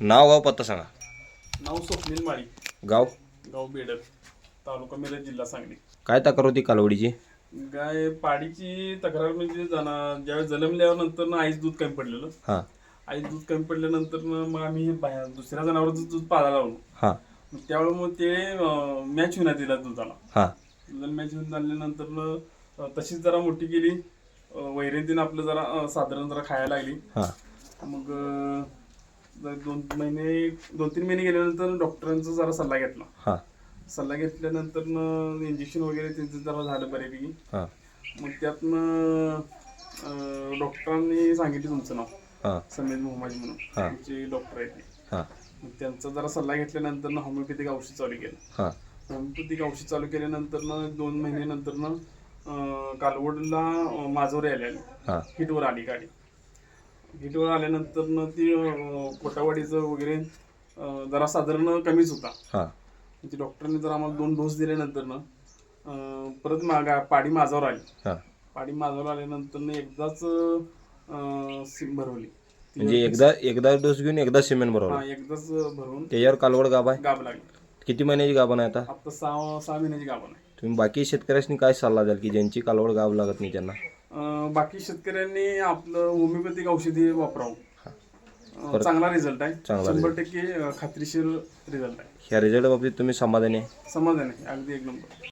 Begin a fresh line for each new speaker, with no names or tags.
नाव गाव पत्ता सांगा.
नाव स्वप्नील माळी.
गाव?
गाव बेडक तालुका मिरज जिल्हा सांगली.
काय तक्रार होती कालवडीची?
गाय पाडीची तक्रार म्हणजे जना ज्यावेळेस जन्मल्यावर नंतर ना आईच दूध कमी पडलेलं.
हां.
आईच दूध कमी पडल्यानंतर ना मग आम्ही बाहेर दुसऱ्या जनावरचं दूध पाळायला लावलो.
हां.
मग त्यावेळेस मग ते मॅच होण्यात दिला दुधाला
हां.
दुधाला मॅच होऊन झाल्यानंतर न, अं, तशीच जरा मोठी केली. वैरेतीनं आपलं जरा अं, साधारण जरा खायला लागली.
हां.
मग अं, दोन महिने दोन तीन महिने गेल्यानंतर डॉक्टरांचा जरा सल्ला घेतला.
हां.
सल्ला घेतल्यानंतर इंजेक्शन वगैरे त्यांचं जरा झालं बऱ्यापैकी.
हां.
मग त्यातनं डॉक्टरांनी सांगितलं तुमचं नाव.
हां.
समीर मोहम्मद म्हणून.
हा.
आमचे डॉक्टर आहेत ते.
हां.
मग त्यांचा जरा सल्ला घेतल्यानंतर होमिओपॅथिक औषध चालू केलं.
हां.
होमिओपॅथिक औषध चालू केल्यानंतर ना दोन महिन्यानंतर ना कालवडला अं, माजोरे आले आले.
हां.
हिटवर आली गाडी. हिटवर आल्यानंतर ना ती अं, कोटावाडीचं वगैरे जरा साधारण कमीच होता.
हां.
ते डॉक्टरने जर आम्हाला दोन डोस दिल्यानंतर ना परत मागा पाडी माझावर आली.
हां.
पाडी माझावर आल्यानंतर एकदाच सिम भरवली.
म्हणजे एकदा एकदा डोस घेऊन एकदा सिमेंट
हा
बरोबर
एकदाच भरवून
त्याच्यावर कालवड गाभ आहे?
गाब लागली.
किती महिन्याची गाभण आहे आता?
आता सहा सहा महिन्याची गाभण आहे.
तुम्ही बाकी शेतकऱ्यांनी काय सल्ला द्याल की ज्यांची कालवड गाभ लागत नाही त्यांना?
बाकी शेतकऱ्यांनी आपलं होमिओपॅथिक औषधी वापरावं. चांगला रिझल्ट आहे. शंभर टक्के खात्रीशीर रिझल्ट आहे.
ह्या रिझल्ट बाबतीत तुम्ही समाधानी आहे?
समाधान आहे. अगदी एक नंबर.